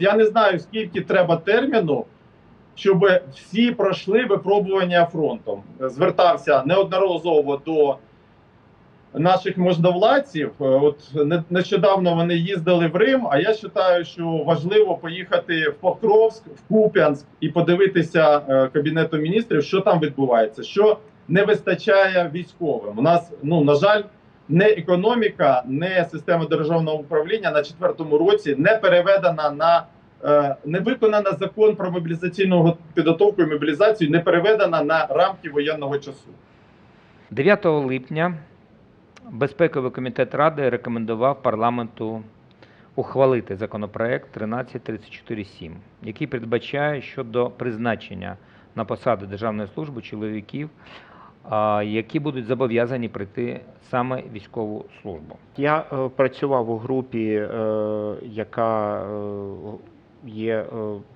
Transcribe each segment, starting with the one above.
Я не знаю, скільки треба терміну, щоб всі пройшли випробування фронтом. Звертався неодноразово до наших можновладців. От не- нещодавно вони їздили в Рим. А я вважаю, що важливо поїхати в Покровськ, в Куп'янськ і подивитися е, кабінету міністрів, що там відбувається, що не вистачає військовим. У нас, ну на жаль, не економіка, не система державного управління на четвертому році не переведена на е, не виконана закон про мобілізаційну підготовку і мобілізацію, не переведена на рамки воєнного часу. 9 липня Безпековий комітет Ради рекомендував парламенту ухвалити законопроект 13347, який передбачає щодо призначення на посади державної служби чоловіків, які будуть зобов'язані прийти саме військову службу. Я е, працював у групі, е, яка е, є, е,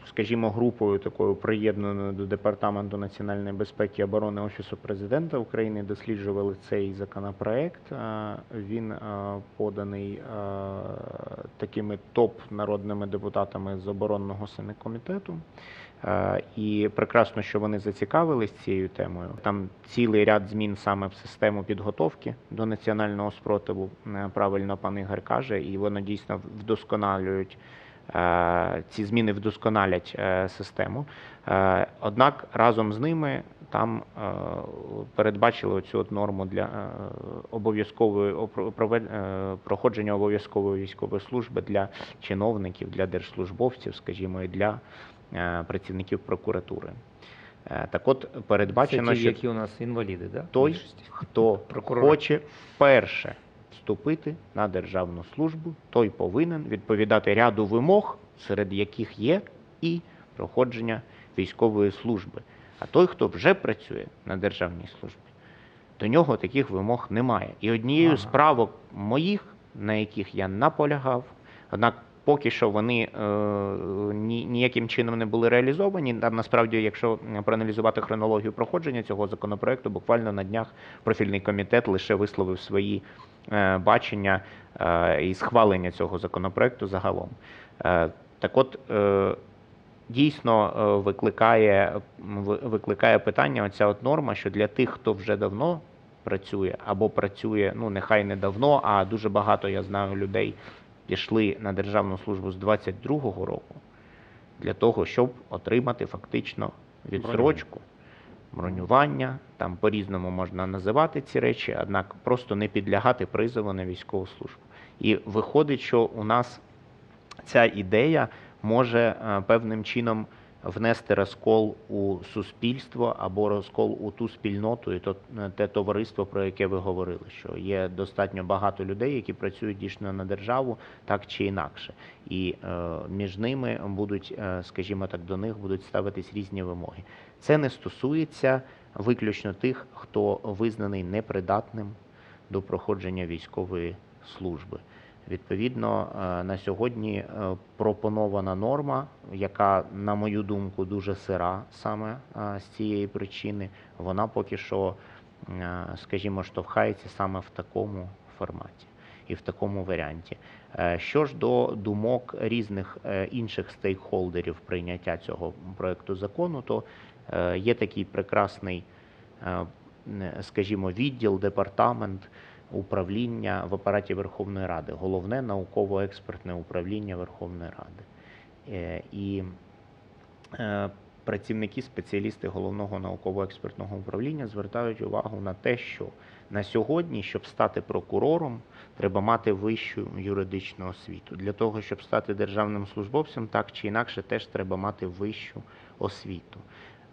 скажімо, групою такою приєднаною до Департаменту національної безпеки і оборони Офісу президента України. Досліджували цей законопроект. Е, Він е, поданий такими топ народними депутатами з оборонного синекомітету. Е, І прекрасно, що вони зацікавились цією темою. Там цілий ряд змін саме в систему підготовки до національного спротиву. Правильно пан Ігор каже, і воно дійсно вдосконалюють ці зміни вдосконалять е, систему. Е, Однак разом з ними там е, передбачили цю от норму для е, обов'язкової е, проходження обов'язкової військової служби для чиновників, для держслужбовців, скажімо, і для е, працівників прокуратури. Е, Так от Це передбачено, ті, що які у нас інваліди, да? той, хто хоче вперше вступити на державну службу, той повинен відповідати ряду вимог, серед яких є і проходження військової служби. А той, хто вже працює на державній службі, до нього таких вимог немає. І однією Ага. з правок моїх, на яких я наполягав, однак поки що вони е, ні, ніяким чином не були реалізовані. Там насправді, якщо проаналізувати хронологію проходження цього законопроекту, буквально на днях профільний комітет лише висловив свої е, бачення е, і схвалення цього законопроекту загалом. Так от. Дійсно викликає, викликає питання оця от норма, що для тих, хто вже давно працює або працює, ну нехай не давно, а дуже багато я знаю людей пішли на державну службу з 22-го року для того, щоб отримати фактично відсрочку, бронювання. Там по-різному можна називати ці речі, однак просто не підлягати призову на військову службу. І виходить, що у нас ця ідея може е, певним чином внести розкол у суспільство або розкол у ту спільноту і то, е, те товариство, про яке ви говорили, що є достатньо багато людей, які працюють дійсно на державу так чи інакше, і е, між ними будуть, е, скажімо так, до них будуть ставитись різні вимоги. Це не стосується виключно тих, хто визнаний непридатним до проходження військової служби. Відповідно, е, на сьогодні е, пропонована норма, яка, на мою думку, дуже сира саме е, з цієї причини, вона поки що, скажімо, штовхається саме в такому форматі і в такому варіанті. Що ж до думок різних інших стейкхолдерів прийняття цього проекту закону, то є такий прекрасний, скажімо, відділ, департамент управління в апараті Верховної Ради, головне науково-експертне управління Верховної Ради. Е, І е, працівники, спеціалісти головного науково-експертного управління звертають увагу на те, що на сьогодні, щоб стати прокурором, треба мати вищу юридичну освіту. Для того, щоб стати державним службовцем, так чи інакше, теж треба мати вищу освіту.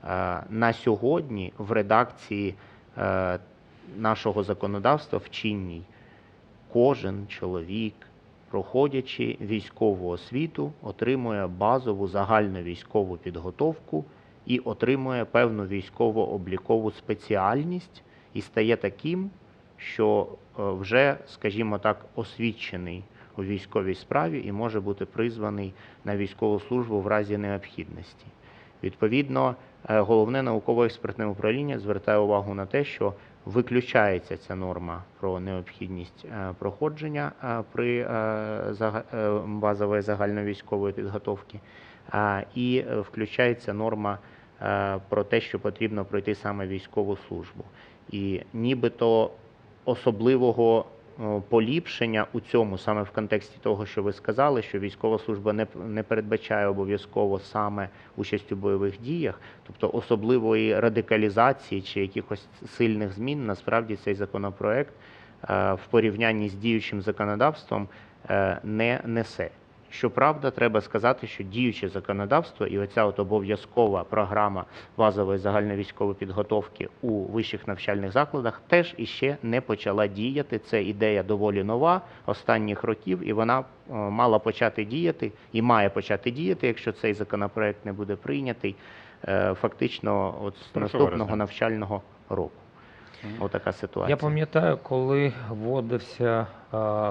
Е, На сьогодні в редакції нашого законодавства в чинній кожен чоловік, проходячи військову освіту, отримує базову загальну військову підготовку і отримує певну військово-облікову спеціальність і стає таким, що е, вже, скажімо так, освічений у військовій справі і може бути призваний на військову службу в разі необхідності. Відповідно, е, головне науково-експертне управління звертає увагу на те, що виключається ця норма про необхідність е, проходження е, при е, базової загальновійськової підготовки, і включається норма про те, що потрібно пройти саме військову службу. І нібито особливого поліпшення у цьому, саме в контексті того, що ви сказали, що військова служба не, не передбачає обов'язково саме участь у бойових діях, тобто особливої радикалізації чи якихось сильних змін, насправді цей законопроект е, в порівнянні з діючим законодавством е, не несе. Щоправда, треба сказати, що діюче законодавство і оця от обов'язкова програма базової загальновійськової підготовки у вищих навчальних закладах теж іще не почала діяти. Це ідея доволі нова останніх років, і вона е, мала почати діяти і має почати діяти, якщо цей законопроект не буде прийнятий, е, фактично от з наступного навчального року. Отака ситуація. Я пам'ятаю, коли вводився,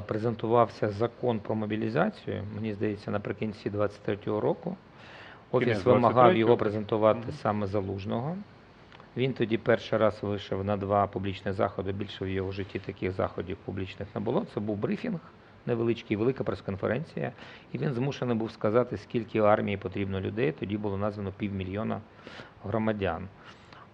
презентувався закон про мобілізацію, мені здається, наприкінці 23-го року. Офіс вимагав його презентувати Мгм. саме залужного. Він тоді перший раз вийшов на два публічні заходи. Більше в його житті таких заходів публічних не було. Це був брифінг невеличкий, велика прес-конференція. І він змушений був сказати, скільки армії потрібно людей. Тоді було названо півмільйона громадян.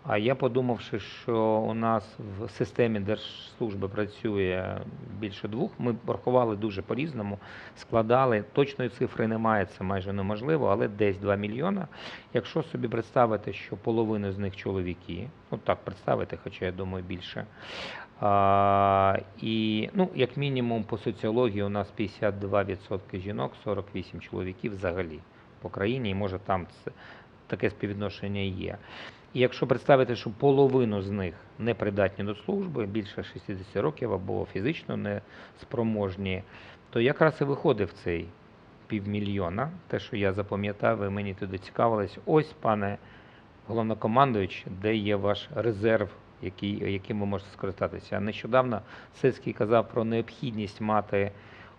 А я подумавши, що у нас в системі держслужби працює більше двох, ми рахували дуже по-різному, складали. Точної цифри немає, це майже неможливо, але десь 2 мільйона. Якщо собі представити, що половина з них чоловіки, ну так представити, хоча я думаю більше. А, і ну, як мінімум по соціології у нас 52% жінок, 48 чоловіків взагалі по країні, і може там це, таке співвідношення є. Якщо представити, що половину з них не придатні до служби, більше 60 років або фізично не спроможні, то якраз і виходив цей півмільйона. Те, що я запам'ятав, і мені туди цікавилось. Ось, пане головнокомандуючий, де є ваш резерв, який, яким ви можете скористатися. Нещодавно Сецький казав про необхідність мати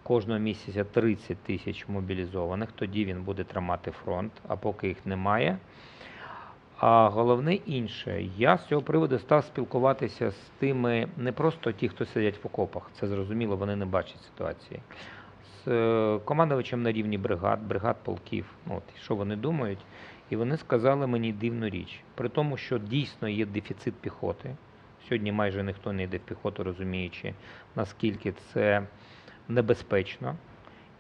кожного місяця 30 тисяч мобілізованих, тоді він буде тримати фронт, а поки їх немає. А головне інше, я з цього приводу став спілкуватися з тими, не просто ті, хто сидять в окопах, це зрозуміло, вони не бачать ситуації. З е, командувачем на рівні бригад, бригад полків, ну, от, що вони думають. І вони сказали мені дивну річ. При тому, що дійсно є дефіцит піхоти. Сьогодні майже ніхто не йде в піхоту, розуміючи, наскільки це небезпечно.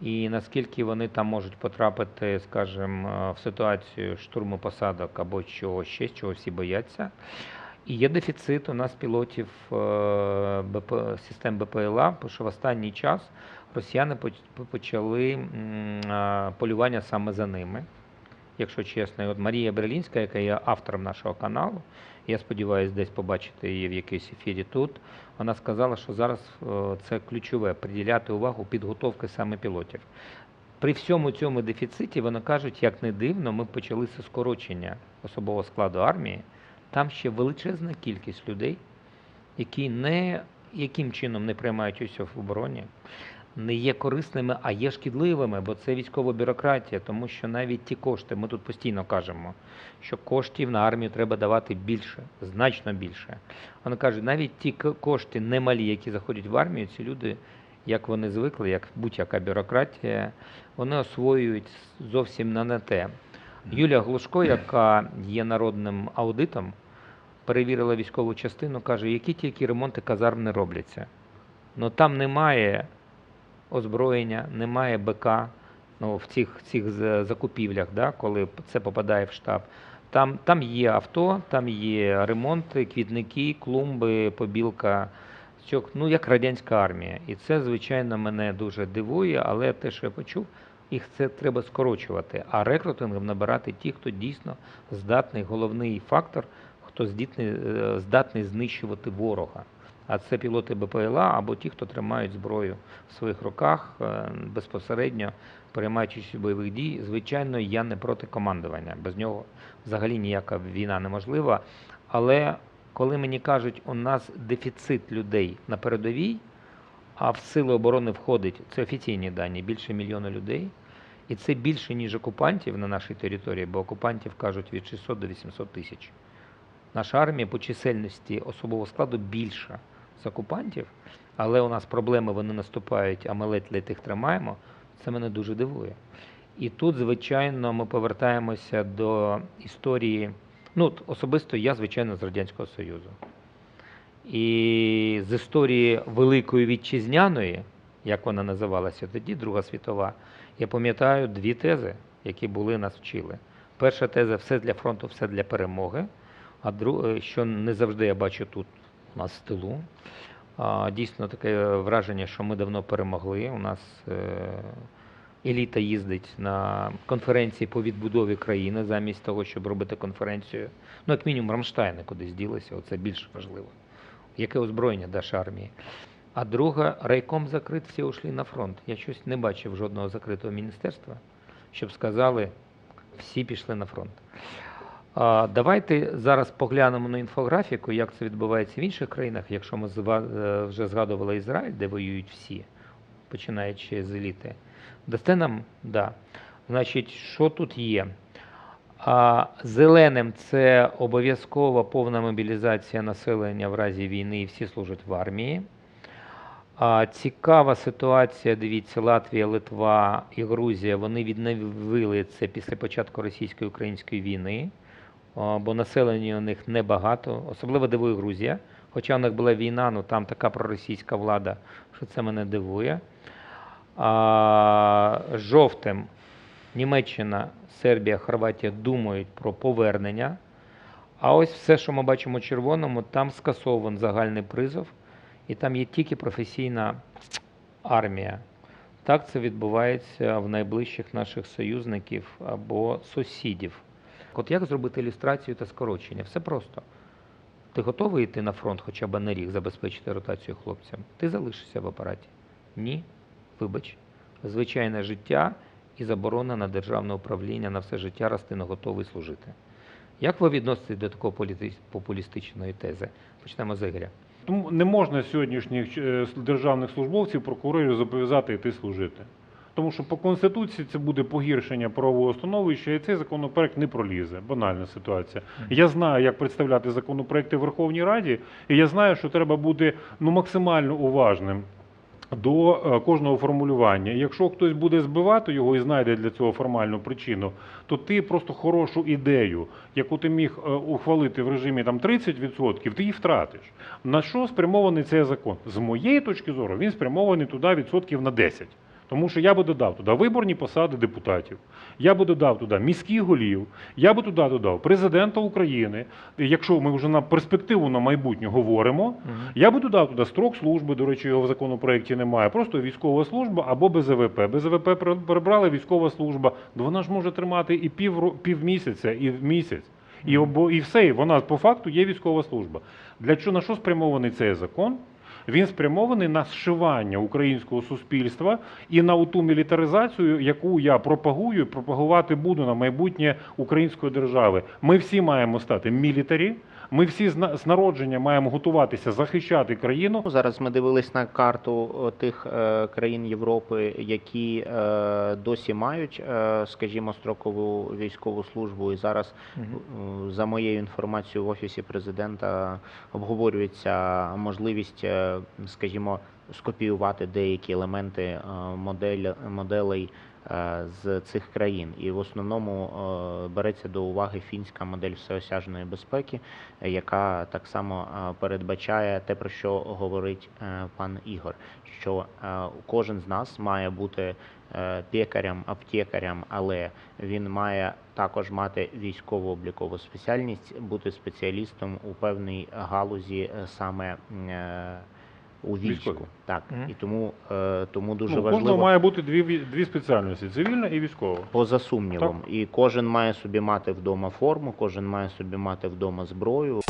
І наскільки вони там можуть потрапити, скажімо, в ситуацію штурму посадок або чого ще, чого всі бояться. І є дефіцит у нас пілотів е, БП, систем БПЛА, тому що в останній час росіяни почали полювання саме за ними. Якщо чесно, І от Марія Берлінська, яка є автором нашого каналу, я сподіваюся, десь побачити її в якійсь ефірі тут. Вона сказала, що зараз е, це ключове приділяти увагу підготовки саме пілотів. При всьому цьому дефіциті вони кажуть, як не дивно, ми почали з скорочення особового складу армії. Там ще величезна кількість людей, які не яким чином не приймають участь в обороні, не є корисними, а є шкідливими, бо це військова бюрократія, тому що навіть ті кошти, ми тут постійно кажемо, що коштів на армію треба давати більше, значно більше. Вони кажуть, навіть ті кошти немалі, які заходять в армію, ці люди, як вони звикли, як будь-яка бюрократія, вони освоюють зовсім не на те. Юлія Глушко, яка є народним аудитом, перевірила військову частину, каже, які тільки ремонти казарм не робляться. Ну там немає озброєння, немає БК ну, в цих, цих закупівлях, да, коли це попадає в штаб. Там, там є авто, там є ремонти, квітники, клумби, побілка. Ну, як радянська армія. І це, звичайно, мене дуже дивує, але те, що я почув, їх це треба скорочувати, а рекрутингом набирати ті, хто дійсно здатний, головний фактор, хто здатний, е, здатний знищувати ворога. А це пілоти БПЛА або ті, хто тримають зброю в своїх руках е, безпосередньо приймаючи участь у бойових дій. Звичайно, я не проти командування. Без нього взагалі ніяка війна неможлива. Але коли мені кажуть, у нас дефіцит людей на передовій, а в сили оборони входить, це офіційні дані, більше мільйона людей. І це більше, ніж окупантів на нашій території, бо окупантів кажуть від 600 до 800 тисяч. Наша армія по чисельності особового складу більша з окупантів, але у нас проблеми вони наступають, а ми ледь-ледь їх тримаємо. Це мене дуже дивує. І тут, звичайно, ми повертаємося до історії. Ну, особисто я, звичайно, з Радянського Союзу. І з історії Великої Вітчизняної, як вона називалася тоді, Друга світова, я пам'ятаю дві тези, які були нас вчили. Перша теза все для фронту, все для перемоги. А друге, що не завжди я бачу тут нас в тилу. Дійсно таке враження, що ми давно перемогли. У нас е, еліта їздить на конференції по відбудові країни замість того, щоб робити конференцію. Ну, як мінімум, Рамштайни кудись ділися, оце більш важливо. Яке озброєння даш армії? А друга, райком закрит, всі ушли на фронт. Я щось не бачив жодного закритого міністерства, щоб сказали, всі пішли на фронт. Давайте зараз поглянемо на інфографіку, як це відбувається в інших країнах, якщо ми е, вже згадували Ізраїль, де воюють всі, починаючи з еліти. Дасте нам? Да. Значить, що тут є? А, Зеленим це обов'язкова повна мобілізація населення в разі війни і всі служать в армії. А, Цікава ситуація, дивіться, Латвія, Литва і Грузія, вони відновили це після початку російсько-української війни, бо населення у них небагато, особливо дивує Грузія. Хоча у них була війна, ну там така проросійська влада, що це мене дивує. А, жовтим Німеччина, Сербія, Хорватія думають про повернення. А ось все, що ми бачимо червоному, там скасований загальний призов, і там є тільки професійна армія. Так це відбувається в найближчих наших союзників або сусідів. От як зробити ілюстрацію та скорочення? Все просто. Ти готовий йти на фронт хоча б на рік, забезпечити ротацію хлопцям? Ти залишишся в апараті? Ні. Вибач. Звичайне життя і заборона на державне управління на все життя, раз ти не готовий служити. Як ви відноситесь до такої популістичної тези? Почнемо з Ігоря. Тому не можна сьогоднішніх е, державних службовців, прокурорів зобов'язати йти служити. Тому що по конституції це буде погіршення правового становища, і цей законопроект не пролізе. Банальна ситуація. Я знаю, як представляти законопроекти в Верховній Раді, і я знаю, що треба бути ну максимально уважним. До е, кожного формулювання. Якщо хтось буде збивати його і знайде для цього формальну причину, то ти просто хорошу ідею, яку ти міг е, ухвалити в режимі там 30%, ти її втратиш. На що спрямований цей закон? З моєї точки зору, він спрямований туди відсотків на 10. Тому що я би додав туди виборні посади депутатів, я би додав туди міських голів, я би туди додав президента України. Якщо ми вже на перспективу на майбутнє говоримо, я би додав туди строк служби, до речі, його в законопроекті немає. Просто військова служба або БЗВП. БЗВП при- прибрали військова служба, то вона ж може тримати і пів, півмісяця, і в місяць. І, обо, і все, і вона по факту є військова служба. Для чого на що спрямований цей закон? Він спрямований на зшивання українського суспільства і на ту мілітаризацію, яку я пропагую і пропагувати буду на майбутнє української держави. Ми всі маємо стати мілітарі. Ми всі з на- з народження маємо готуватися захищати країну. Ну, Зараз ми дивились на карту тих е, країн Європи, які е, досі мають, е, скажімо, строкову військову службу. І зараз, е, за моєю інформацією, в офісі президента обговорюється можливість, е, скажімо, скопіювати деякі елементи е, модель, моделей е, з цих країн. І в основному е, береться до уваги фінська модель всеосяжної безпеки, е, яка так само е, передбачає те, про що говорить е, пан Ігор, що е, кожен з нас має бути е, пекарем, аптекарем, але він має також мати військово облікову спеціальність, бути спеціалістом у певній галузі е, саме е, у війську. Так угу. і тому, е, тому дуже ну, важливо. кожного має бути дві, ві- дві спеціальності: цивільна і військова. Поза сумнівом, і кожен має собі мати вдома форму, кожен має собі мати вдома зброю.